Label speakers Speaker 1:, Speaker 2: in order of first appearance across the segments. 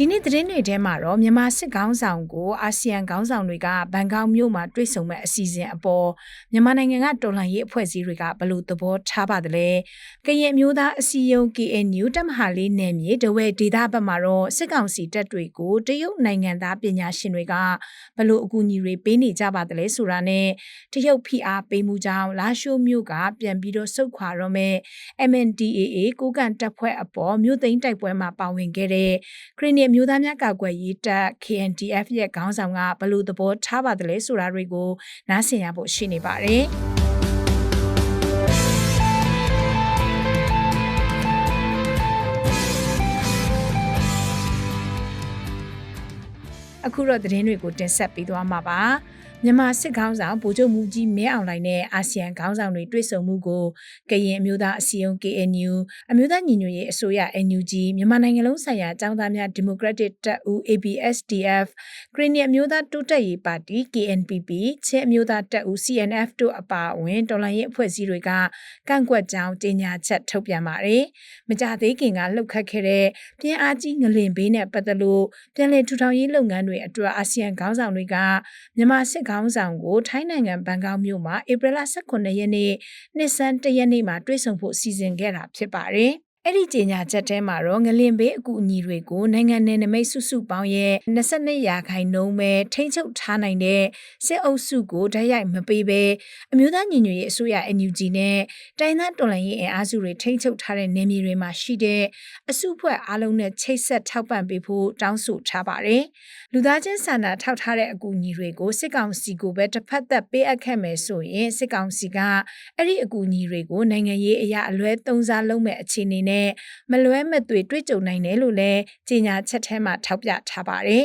Speaker 1: ဒီနေ့သတင်းတွေထဲမှာတော့မြန်မာစစ်ကောင်းဆောင်ကိုအာဆီယံခေါင်းဆောင်တွေကဘန်ကောက်မြို့မှာတွေ့ဆုံမဲ့အစီအစဉ်အပေါ်မြန်မာနိုင်ငံကတော်လှန်ရေးအဖွဲ့အစည်းတွေကဘလို့သဘောထားပါသလဲ။ကရင်မျိုးသားအစည်းအရုံး KNU တမဟာလေးနယ်မြေတဝဲဒေသဘက်မှာတော့စစ်ကောင်စီတပ်တွေကိုတရုတ်နိုင်ငံသားပညာရှင်တွေကဘလို့အကူအညီတွေပေးနေကြပါသလဲဆိုတာနဲ့တရုတ်ဖိအားပေးမှုကြောင့်လာရှိုးမြို့ကပြန်ပြီးတော့ဆုတ်ခွာတော့မဲ့ MNDAA ကိုကန်တပ်ဖွဲ့အပေါ်မြို့သိမ်းတိုက်ပွဲမှာပါဝင်ခဲ့တဲ့ခရီးနီအမျိုးသားများကာကွယ်ရေးတပ် KNDF ရဲ့ခေါင်းဆောင်ကဘလို့သဘောထားပါသလဲဆိုတာတွေကိုနားဆင်ရဖို့ရှိနေပါတယ်။အခုတော့သတင်းတွေကိုတင်ဆက်ပေးသွားမှာပါ။ မြန်မာစစ်ခေါင်းဆောင်ဗိုလ်ချုပ်မူကြီးမဲအောင်လှိုင်နဲ့အာဆီယံခေါင်းဆောင်တွေတွေ့ဆုံမှုကိုကရင်အမျိုးသားအစည်းအရုံး KNU အမျိုးသားညီညွတ်ရေးအစိုးရ NUG မြန်မာနိုင်ငံလုံးဆိုင်ရာចောင်းသားများဒီမိုကရက်တစ်တပ်ဦး ABSDF ကရင်နီအမျိုးသားတိုးတက်ရေးပါတီ KNPP ချင်းအမျိုးသားတပ်ဦး CNF တို့အပါအဝင်တော်လှန်ရေးအဖွဲ့အစည်းတွေကကန့်ကွက်ကြောင်းကြေညာချက်ထုတ်ပြန်ပါတယ်။မကြသေးခင်ကလှုပ်ခတ်ခဲ့တဲ့ပြင်းအားကြီးငလင်ဘေးနဲ့ပတ်သက်လို့ပြည်내ထူထောင်ရေးလုပ်ငန်းတွေအတွက်အာဆီယံခေါင်းဆောင်တွေကမြန်မာစစ်ခေါင်းဆောင်ကိုထိုင်းနိုင်ငံဘန်ကောက်မြို့မှာဧပြီလ18ရက်နေ့နှစ်ဆန်း1ရက်နေ့မှာတွေ့ဆုံဖို့စီစဉ်ခဲ့တာဖြစ်ပါတယ်။ အဲ့ဒီကြေညာချက်ထဲမှာတော့ငလင်ဘေးအကူအညီတွေကိုနိုင်ငံနယ်နိမိတ်စုစုပေါင်းရဲ့22ရာခိုင်နှုန်းပဲထိန်းချုပ်ထားနိုင်တဲ့စစ်အုပ်စုကိုဓာတ်ရိုက်မပေးဘဲအမျိုးသားညီညွတ်ရေးအစိုးရ NUG နဲ့တိုင်းသားတော်လှန်ရေးအင်အားစုတွေထိန်းချုပ်ထားတဲ့နယ်မြေတွေမှာရှိတဲ့အစုဖွဲ့အားလုံးနဲ့ချိတ်ဆက်ထောက်ပံ့ပေးဖို့တောင်းဆိုထားပါတယ်။လူသားချင်းစာနာထောက်ထားတဲ့အကူအညီတွေကိုစစ်ကောင်စီကိုပဲတစ်ဖက်သက်ပေးအပ်ခဲ့မယ်ဆိုရင်စစ်ကောင်စီကအဲ့ဒီအကူအညီတွေကိုနိုင်ငံရေးအရာအလွဲသုံးစားလုပ်မဲ့အခြေအနေနဲ့နဲ့မလွဲမသွေတွေ့ကြုံနိုင်တယ်လို့လည်းကြေညာချက်ထဲမှာထောက်ပြထားပါတယ်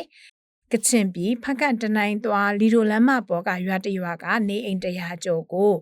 Speaker 1: ကချင်ပြည်ဖကန့်တနိုင်သွားလီဒိုလမ်းမပေါ်ကရွာတရွာကနေအိမ်တရာကျော်ကို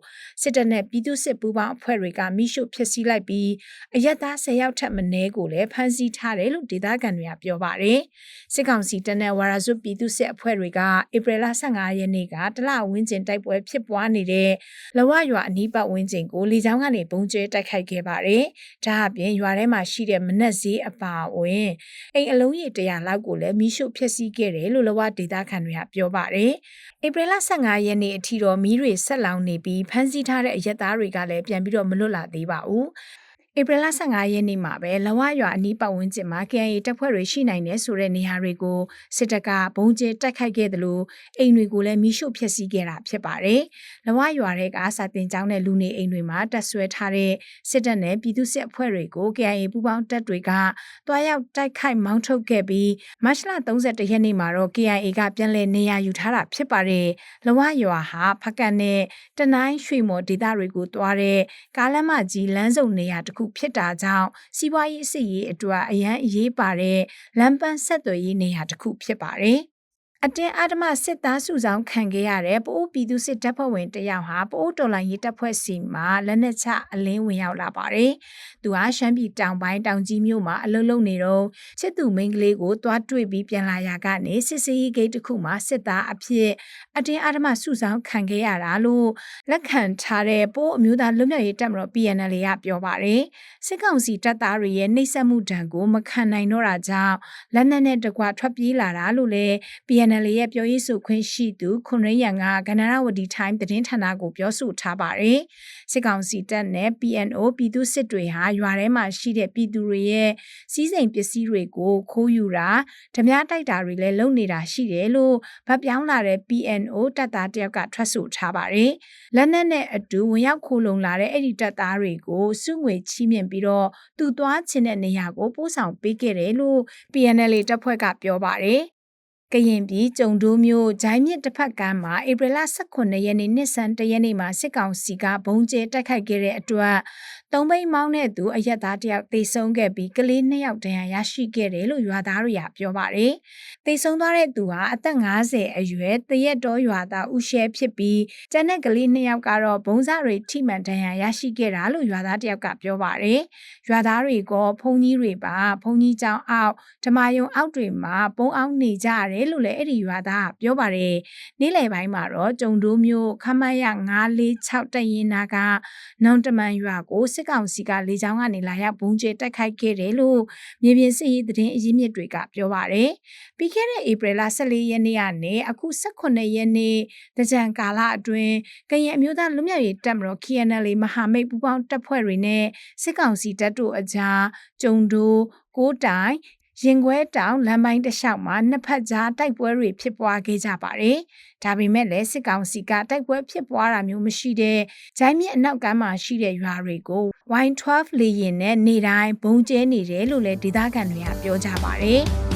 Speaker 1: စစ်တပ်နဲ့ပြည်သူစစ်ပူးပေါင်းအဖွဲ့တွေကမိရှုဖျက်ဆီးလိုက်ပြီးအရက်သား၁၀ယောက်ထက်မနည်းကိုလည်းဖမ်းဆီးထားတယ်လို့ဒေသခံတွေကပြောပါတယ်။စစ်ကောင်စီတပ်နဲ့ဝါရာဇုပြည်သူစစ်အဖွဲ့တွေကဧပြီလ15ရက်နေ့ကတလဝင်းကျင်တိုက်ပွဲဖြစ်ပွားနေတဲ့လဝရွာအနီးပတ်ဝန်းကျင်ကိုလေကြောင်းကနေပုံကျဲတိုက်ခိုက်ခဲ့ပါတယ်။ဒါအပြင်ရွာထဲမှာရှိတဲ့မနက်ဈေးအပါအဝင်အိမ်အလုံးကြီး100လောက်ကိုလည်းမိရှုဖျက်ဆီးခဲ့တယ်လို့လို့လဝဒေတာခန်တွေကပြောပါတယ်။ဧပြီလ15ရက်နေ့အထိတော့မီးတွေဆက်လောင်နေပြီးဖမ်းဆီးထားတဲ့အရက်သားတွေကလည်းပြန်ပြီးတော့မလွတ်လာသေးပါဘူး။ ဧပြီလ15ရက်နေ့မှာပဲလဝရွာအနီးပတ်ဝန်းကျင်မှာ KIA တပ်ဖွဲ့တွေရှိနိုင်တယ်ဆိုတဲ့နေရာတွေကိုစစ်တပ်ကဘုံကျဲတိုက်ခိုက်ခဲ့တယ်လို့အိမ်တွေကိုလည်းမိရှို့ဖျက်ဆီးခဲ့တာဖြစ်ပါတယ်။လဝရွာတွေကစာတင်ကျောင်းတဲ့လူနေအိမ်တွေမှာတပ်ဆွဲထားတဲ့စစ်တပ်နဲ့ပြည်သူစစ်အဖွဲ့တွေကို KIA ပူးပေါင်းတပ်တွေကတွားရောက်တိုက်ခိုက်မောင်းထုတ်ခဲ့ပြီးမတ်လ31ရက်နေ့မှာတော့ KIA ကပြန်လည်နေရာယူထားတာဖြစ်ပါတယ်။လဝရွာဟာဖကတ်နဲ့တနိုင်းရွှေမော်ဒေသတွေကိုတွားတဲ့ကားလမ်းမကြီးလမ်းစုံနေရာတစ်ခုဖြစ်တာကြောင့်စီးပွားရေးအစီအရေးအတွက်အရန်အရေးပါတဲ့လမ်းပန်းဆက်သွယ်ရေးနေရာတစ်ခုဖြစ်ပါတယ် အတင်းအဓမ္မစစ်သားစုဆောင်ခံခဲ့ရတဲ့ပိုးပြည်သူစစ်တပ်ဖွဲ့ဝင်တယောက်ဟာပိုးတော်လိုင်းရေးတပ်ဖွဲ့စီမှာလက်နက်ချအလင်းဝင်ရောက်လာပါတယ်။သူဟာရှမ်းပြည်တောင်ပိုင်းတောင်ကြီးမြို့မှာအလုပ်လုပ်နေတော့ချစ်သူမိန်းကလေးကိုသွားတွေ့ပြီးပြန်လာရာကနေစစ်စေးဂိတ်တစ်ခုမှာစစ်သားအဖြစ်အတင်းအဓမ္မစုဆောင်ခံခဲ့ရတာလို့လက်ခံထားတဲ့ပိုးအမျိုးသားလွတ်မြောက်ရေးတပ်မတော် PNL ကပြောပါတယ်။စစ်ကောင်စီတပ်သားတွေရဲ့နှိပ်စက်မှုဒဏ်ကိုမခံနိုင်တော့တာကြောင့်လက်နက်နဲ့တကွထွက်ပြေးလာတာလို့လည်း PNL NLA ရဲ့ပြောရေးဆိုခွင့်ရှိသူခွန်ရရန်ကကနရဝတီ time သတင်းဌာနကိုပြောဆိုထားပါတယ်။စစ်ကောင်စီတပ်နဲ့ PNO ပြည်သူစစ်တွေဟာရွာထဲမှာရှိတဲ့ပြည်သူတွေရဲ့စီးစိမ်ပစ္စည်းတွေကိုခိုးယူတာဓမြတိုက်တာတွေလည်းလုပ်နေတာရှိတယ်လို့ဗတ်ပြောင်းလာတဲ့ PNO တပ်သားတယောက်ကထွက်ဆိုထားပါတယ်။လက်နက်နဲ့အတူဝင်ရောက်ခိုးလုံလာတဲ့အဲ့ဒီတပ်သားတွေကိုစုငွေချီးမြှင့်ပြီးတော့သူသွားခြင်းတဲ့နေရာကိုပို့ဆောင်ပေးခဲ့တယ်လို့ PNL တပ်ဖွဲ့ကပြောပါတယ် ကရင်ပြည်ကျုံဒိုးမြို့ဂျိုင်းမြစ်တစ်ဖက်ကမ်းမှာဧပြီလ18ရက်နေ့နှစ်ဆန်းတရက်နေ့မှာစစ်ကောင်စီကဘုံကျဲတိုက်ခိုက်ခဲ့တဲ့အတွက် သုံးဘိန်းမောင်းတဲ့သူအရက်သားတယောက်တေဆုံးခဲ့ပြီးကလေးနှစ်ယောက်ဒဏ်ရာရရှိခဲ့တယ်လို့ရွာသားတွေကပြောပါတယ်။တေဆုံးသွားတဲ့သူဟာအသက်50အရွယ်တရက်တော်ရွာသားဦးရှဲဖြစ်ပြီးကျန်တဲ့ကလေးနှစ်ယောက်ကတော့ဘုံစတွေထိမှန်ဒဏ်ရာရရှိခဲ့တာလို့ရွာသားတယောက်ကပြောပါတယ်။ရွာသားတွေကဘုံကြီးတွေပါဘုံကြီးကျောင်းအောက်ဓမ္မယုံအောက်တွေမှာပုံအောင်နေကြရတယ်လို့လည်းအဲ့ဒီရွာသားကပြောပါတယ်။နေ့လယ်ပိုင်းမှာတော့ကျုံတိုးမျိုးခမရ946တက်ရင်နာကနောင်တမန်ရွာကိုစစ်ကောင်စီကလေကြောင်းကနေလာရောက်ဘုံကျဲတိုက်ခိုက်ခဲ့တယ်လို့မြေပြင်စစ်ရေးသတင်းအရင်းမြစ်တွေကပြောပါတယ်။ပြီးခဲ့တဲ့ဧပြီလ14ရက်နေ့ကနေအခု18ရက်နေ့တကြံကာလအတွင်းကရင်အမျိုးသားလူမျိုးရေးတပ်မတော် KNL မဟာမိတ်ပူးပေါင်းတပ်ဖွဲ့တွေနဲ့စစ်ကောင်စီတပ်တို့အကြားကျုံတိုးကိုးတိုင် ရင်ခွဲတောင်လမ်းပိုင်းတစ်လျှောက်မှာနှစ်ဖက်ကြားတိုက်ပွဲတွေဖြစ်ပွားခဲ့ကြပါတယ်။ဒါပေမဲ့လည်းစစ်ကောင်စီကတိုက်ပွဲဖြစ်ပွားတာမျိုးမရှိတဲ့ဂျိုင်းမြစ်အနောက်ကမ်းမှာရှိတဲ့ရွာတွေကို Y12 လေရင်နဲ့နေတိုင်းဘုံကျဲနေတယ်လို့လည်းဒေသခံတွေကပြောကြပါတယ်။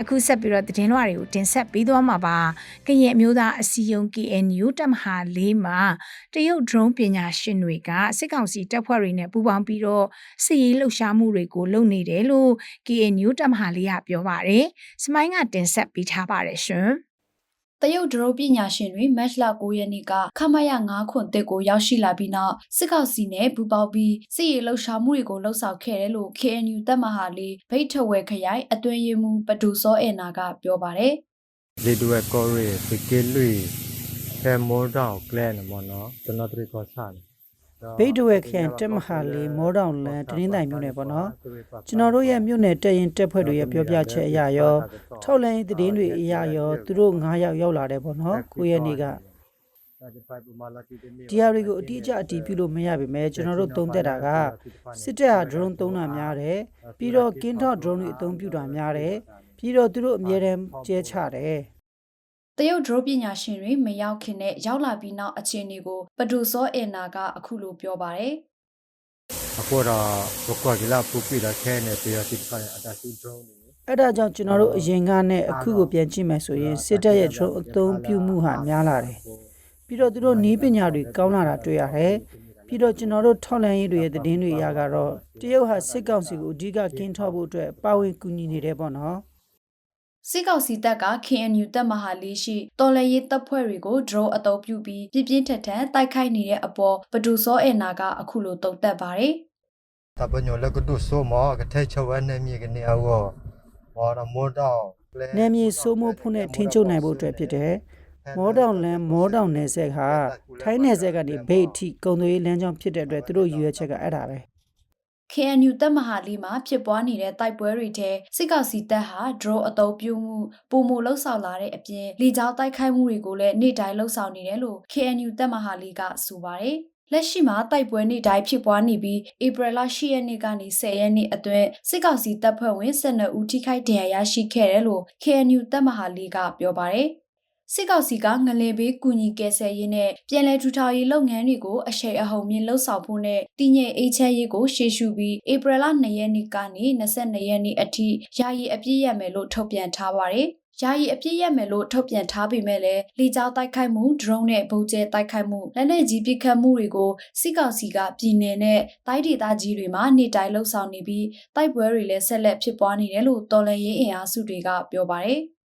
Speaker 1: အခုဆက်ပြီးတော့သတင်းလွှာတွေကိုတင်ဆက်ပေးသွားမှာပါကရင်အမျိုးသားအစည်းအရုံး KNU တပ်မဟာ၄မှာတရုတ် drone ပညာရှင်တွေကစစ်ကောင်စီတပ်ဖွဲ့တွေနဲ့ပူးပေါင်းပြီးတော့စစ်ရေးလှုပ်ရှားမှုတွေကိုလုပ်နေတယ်လို့ KNU တပ်မဟာ၄ကပြောပါတယ်စမိုင်းကတင်ဆက်ပေးထားပါတယ်ရှင်
Speaker 2: တရုတ်ဒရုပညာရှင်တွေမတ်လ9ရက်နေ့ကခမရ9ခွန်တစ်ကိုရောက်ရှိလာပြီးနောက်စစ်ကောင်စီနဲ့ပူးပေါင်းပြီးစစ်ရေးလှုပ်ရှားမှုတွေကိုလှုပ်ဆောင်ခဲ့တယ်လို့ KNU တပ်မဟာလေးဗိတ်ထဝဲခရိုင်အတွင်းရေးမှူးပဒူစောအင်နာကပြောပါတယ်
Speaker 3: လေဒူအကောရီပကေလူဖဲမောဒေါကလန်မနော်ကျွန်တော်တို့ကောဆန်
Speaker 4: ဘိတ်တဝက်ခန်တက်မဟာလေးမောတောင်လန်တရင်းတိုင်မြို့နယ်ပေါ့နော်ကျွန်တော်တို့ရဲ့မြို့နယ်တက်ရင်တက်ဖွဲ့တွေရဲ့ပြောပြချက်အရာရောထောက်လန်းရေးသတင်းတွေအရာရောသူတို့9ယောက်ရောက်လာတယ်ပေါ့နော်ကိုယ့်ရဲ့နေ့ကဒီဟာတွေကိုအတိအကျအတည်ပြုလို့မရပါပဲကျွန်တော်တို့သုံးသက်တာကစစ်တပ်ဟာ drone သုံးတာများတယ်ပြီးတော့ကင်းထော့ drone တွေအသုံးပြုတာများတယ်ပြီးတော့သူတို့အများတန်းကျဲချတယ်
Speaker 2: တရုတ်ဒရုပညာရှင်တွေမရောက်ခင်နဲ့ရောက်လာပြီးနောက်အခြေအနေကိုပဒူစောအင်နာကအခုလိုပြောပါတယ်
Speaker 3: အပေါ်တော့ဘကွာကလာပူပီလာခဲနေပြရတိခိုင်အတာရှိဒရုန်းနေ
Speaker 4: အဲ့ဒါကြောင့်ကျွန်တော်တို့အရင်ကနဲ့အခုကိုပြန်ကြည့်မယ်ဆိုရင်စစ်တပ်ရဲ့ drone အသုံးပြုမှုဟာများလာတယ်ပြီးတော့သူတို့နီးပညာတွေကောင်းလာတာတွေ့ရတယ်ပြီးတော့ကျွန်တော်တို့ထောက်လန်းရေးတွေရဲ့သတင်းတွေအရကတော့တရုတ်ဟာစစ်ကောင်စီကိုအဓိကကင်းထောက်ဖို့အတွက်ပါဝင်ကူညီနေတယ်ပေါ့နော်
Speaker 2: စစ်ကောင်စီတပ်က KNU တပ်မဟာလေးရှိတော်လရေးတပ်ဖွဲ့တွေကို drone အသုံးပြုပြီးပြင်းပြင်းထန်ထန်တိုက်ခိုက်နေတဲ့အပေါ်ပဒူစောအင်နာကအခုလိုတုံ့တက်ပါတယ်
Speaker 3: တပညောလကဒုဆိုမောကထဲချဝနေမြေကနေအောမောရမောဒေါ
Speaker 4: နေမြေစိုးမိုးဖို့နဲ့ထင်းချုပ်နိုင်ဖို့အတွက်ဖြစ်တယ်မောတောင်လန်းမောတောင်နယ်ဆက်ဟာထိုင်းနယ်ဆက်ကနေဘိတ်အထိကုံသွေးလမ်းကြောင်းဖြစ်တဲ့အတွက်သူတို့ရည်ရွယ်ချက်ကအဲ့ဒါပဲ
Speaker 2: KNU တပ်မဟာလေးမှာဖြစ်ပွားနေတဲ့တိုက်ပွဲတွေထဲစစ်ကောင်စီတပ်ဟာ drone အသုံးပြုမှုပုံမလှုပ်ဆောင်လာတဲ့အပြင်လေကြောင်းတိုက်ခိုက်မှုတွေကိုလည်းနေ့တိုင်းလှုပ်ဆောင်နေတယ်လို့ KNU တပ်မဟာလေးကဆိုပါတယ်လက်ရှိမှာတိုက်ပွဲနေ့တိုင်းဖြစ်ပွားနေပြီးဧပြီလ10ရက်နေ့ကနေ10ရက်နေ့အတွင်းစစ်ကောင်စီတပ်ဖွဲ့ဝင်12ဦးထိခိုက်ဒဏ်ရာရရှိခဲ့တယ်လို့ KNU တပ်မဟာလေးကပြောပါတယ် စစ်ကောင်စီကငလင်ဘေးကူညီကယ်ဆယ်ရေးနဲ့ပြည်내ထူထောင်ရေးလုပ်ငန်းတွေကိုအရှိန်အဟုန်မြင့်လှုပ်ဆောင်ဖို့နဲ့တည်ငြိမ်အေးချမ်းရေးကိုရှေ့ရှုပြီးဧပြီလ2ရက်နေ့ကနေ22ရက်နေ့အထိယာယီအပြည့်ရမယ်လို့ထုတ်ပြန်ထားပါတယ်။ယာယီအပြည့်ရမယ်လို့ထုတ်ပြန်ထားပေမဲ့လည်းလေကြောင်းတိုက်ခိုက်မှု drone နဲ့ဗုံးကျဲတိုက်ခိုက်မှုလက်နက်ကြီးပစ်ခတ်မှုတွေကိုစစ်ကောင်စီကပြည်내နဲ့တိုင်းဒေသကြီးတွေမှာနေတိုင်းလှုပ်ဆောင်နေပြီးတိုက်ပွဲတွေလည်းဆက်လက်ဖြစ်ပွားနေတယ်လို့တော်လှန်ရေးအင်အားစုတွေကပြောပါတယ်။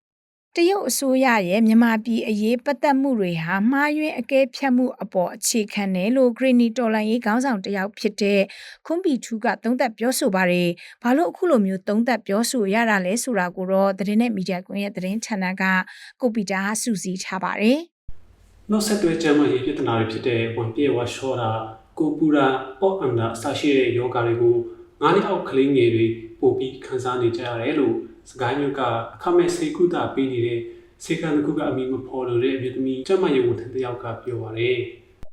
Speaker 1: တရုတ်အစိုးရရဲ့မြန်မာပြည်အရေးပတ်သက်မှုတွေဟာမှားယွင်းအကဲဖြတ်မှုအပေါ်အခြေခံတယ်လို့ဂရီနီတော်လန်ရေးခေါင်းဆောင်တစ်ယောက်ဖြစ်တဲ့ခွန်ပီထူးကသုံးသပ်ပြောဆိုပါတယ်။ဘာလို့အခုလိုမျိုးသုံးသပ်ပြောဆိုရတာလဲဆိုတာကိုတော့သတင်းနဲ့မီဒီယာကွန်ရဲ့သတင်းချန်နယ်ကကိုပီတာစူးစီးထားပါတယ်။
Speaker 5: နှုတ်ဆက်သွဲကျမ်းမာရေးပြဿနာတွေဖြစ်တဲ့ဝန်ပြေဝါရှောတာကိုပူရာပေါ့အန်ဒါအစရှိတဲ့ယောဂါတွေကိုငါးနှစ်အောက်ကလေးငယ်တွေပို့ပြီးခံစားနေကြရတယ်လို့ စကိုင်းမြို့ကအခမဲ့စေကုသပေးနေတဲ့စေကံတစ်ခုကအမိမဖော်လို့တဲ့အမျိုးသမီးကျမ်းမာရေးဝန်ထမ်းတစ်ယောက်ကပြောပါတယ်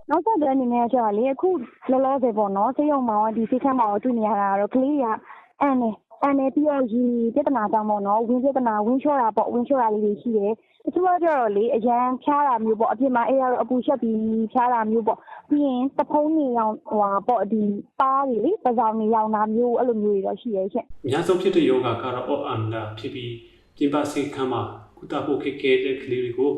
Speaker 6: နောက်ဆက်တွဲအနေနဲ့ကျတော့လေအခုလောလောဆယ်ပေါ့နော်ဆေးရုံမှာရောဒီစိတ်ခမ်းမှာရောတွေ့နေရတာကတော့ကလေးတွေကအန်နေ အန်နဲ့ပြီးတော့ရေပြဿနာကြောင့်ပေါ့နော်ဝင်းပြဿနာဝင်းလျှော့တာပေါ့ဝင်းလျှော့တာလေးတွေရှိတယ်တချို့ကကြတော့လေအရန်ဖြားတာမျိုးပေါ့အပြင်မှာအဲ့ရတော့အပူရှက်ပြီးဖြားတာမျိုးပေါ့ပြီးရင်တဖုံးနေအောင်ဟိုဟာပေါ့ဒီပါးတွေလေပဇောင်နေအောင်တာမျိုးအဲ့လိုမျိုးတွေတော့ရှိရဲ့ရှင့်
Speaker 5: အများဆုံးဖြစ်တဲ့ယောဂကတော့အော့အန်ဒါဖြစ်ပြီးပြင်ပဆေးခန်းမှာကုသဖို့ခက်ခဲတဲ့ကလေးတွေကို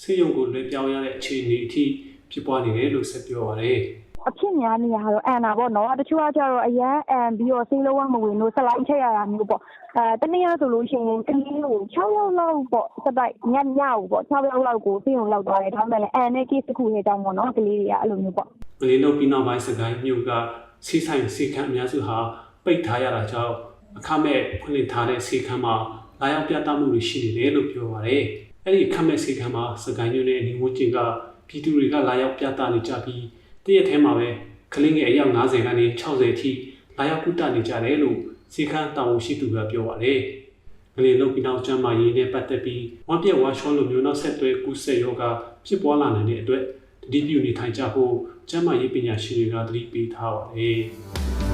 Speaker 5: ဆေးရုံကိုလွှဲပြောင်းရတဲ့အခြေအနေအထိဖြစ်ပွားနေတယ်လို့ဆက်ပြောပါရယ်
Speaker 6: အဖြစ်များနေရတော့အန်တာပေါ့နော်တချို့ကကြတော့အရန်အန်ပြီးတော့ဆေးလုံးဝမဝင်လို့ဆက်လိုက်ချက်ရတာမျိုးပေါ့အဲတနေ့ရဆိုလို့ရှိရင်ကလေးကို6ရောက်လောက်ပေါ့စက်တိုက်ညညကိုပေါ့6ရောက်လောက်ကိုဆေးရုံလောက်သွားတယ်ဒါမှမဟုတ်လည်းအန်နဲ့ case တစ်ခုရဲ့အကြောင်းပေါ့နော်ကလေးတွေကအဲ့လိုမျိုးပေါ့
Speaker 5: မလေးလုံးပြီးနောက်ပိုင်းစကိုင်းမြို့ကစီးဆိုင်စီခန်းအများစုဟာပိတ်ထားရတာကြောင့်အခမဲ့ဖွင့်လှစ်ထားတဲ့စီခန်းမှာလာရောက်ပြသမှုတွေရှိနေတယ်လို့ပြောပါရယ်အဲ့ဒီအခမဲ့စီခန်းမှာစကိုင်းမြို့နယ်အနီးဝန်းကျင်ကပြည်သူတွေကလာရောက်ပြသနေကြပြီး တရက်ထဲမှာပဲကလေးငယ်အယောက်90ကနေ60အထိလာရောက်ကုသနေကြတယ်လို့စီခန်းတာဝန်ရှိသူကပြောပါရယ်ကလေးလုံးပြီးနောက်ကျမ်းမာရေးနဲ့ပတ်သက်ပြီးဝမ်းပြက်ဝါရှောလိုမျိုးနောက်ဆက်တွဲကူးစက်ရောဂါဖြစ်ပွားလာနိုင်တဲ့အတွက်တတိပြုနေထိုင်ကြဖို့ကျန်းမာရေးပညာရှင်တွေကသတိပေးထားပါတယ်။